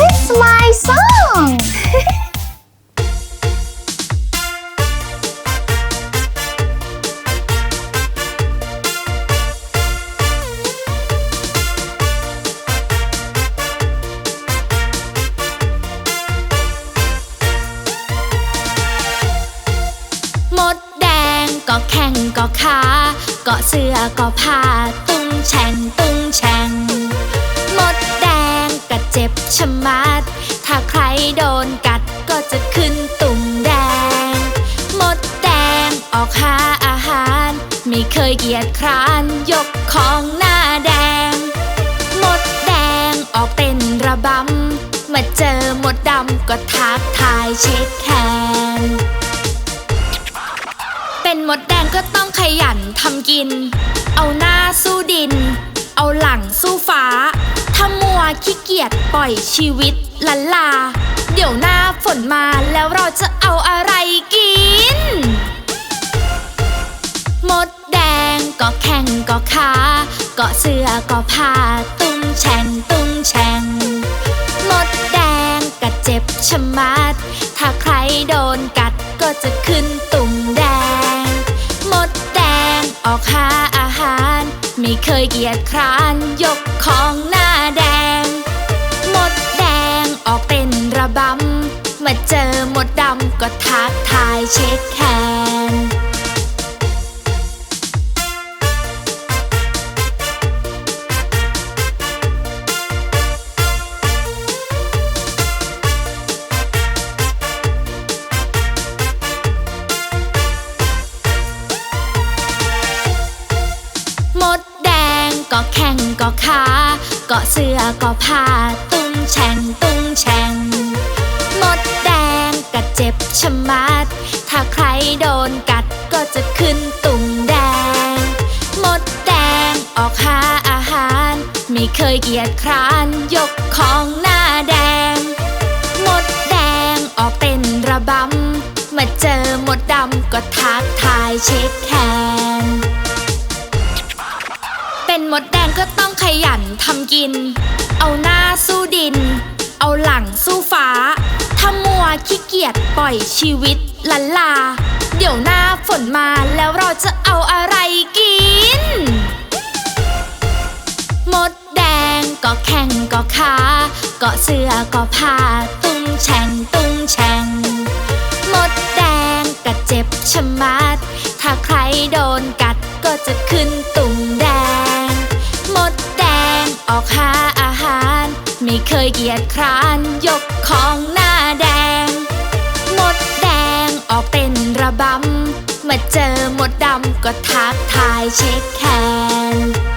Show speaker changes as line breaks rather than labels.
is my song
มดแดงก็แข่งก็ขาเกาะเสื้อก็ผ้าตุ้งแฉ่งตุ้งแฉ่ง ชะมัด ถ้าใครโดนกัดก็จะขึ้นตุ่มแดง มดแดงออกหาอาหาร ไม่เคยเกียจคร้านยกของหน้าแดง มดแดงออกเป็นระบำ มาเจอมดดำก็ทักทายเช็คแขนเป็นมดแดงก็ต้องขยันทำกิน เอาหน้าสู้ดิน เอาหลัง ขี้เกียจปล่อยชีวิตลันลา เดี๋ยวหน้าฝนมาแล้วเราจะเอาอะไรกิน มดแดงก็แข่งก็ขาเกาะเสื้อก็ผ้าตุ้งแฉ่งตุ้งแฉ่งมดแดงก็เจ็บชะมัด ถ้าใครโดนกัดก็จะขึ้นตุ่มแดง มดแดงออกหาอาหาร ไม่เคยเกียจคร้านยกของหน้า มาเจอหมดดำก็ทักทายเช็คแขนมดแดงก็แข่งก็ขาเกาะเสื้อก็ผ้าตุ้งแฉ่งตุ้งแฉ่ง เจ็บชะมัด ถ้าใครโดนกัดก็จะขึ้นตุ่มแดง มดแดงออกหาอาหาร ไม่เคยเกียจคร้านยกของหน้าแดง มดแดงออกเป็นระบำ มาเจอมดดำก็ทักทายเช็คแขนเป็นมดแดงก็ต้องขยันทำกิน เอาหน้าสู้ดิน เอาหลังสู้ฟ้า ขี้เกียจปล่อยชีวิตลันลา เดี๋ยวหน้าฝนมาแล้วเราจะเอาอะไรกิน มดแดงก็แข่งก็ขาเกาะเสื้อก็ผ้าตุ้งแฉ่งตุ้งแฉ่งมดแดงก็เจ็บชะมัด ถ้าใครโดนกัดก็จะขึ้นตุ่มแดง มดแดงออกหาอาหาร ไม่เคยเกียจคร้านยกของหน้ มาเจอมดดำก็ทักทายเช็คแขน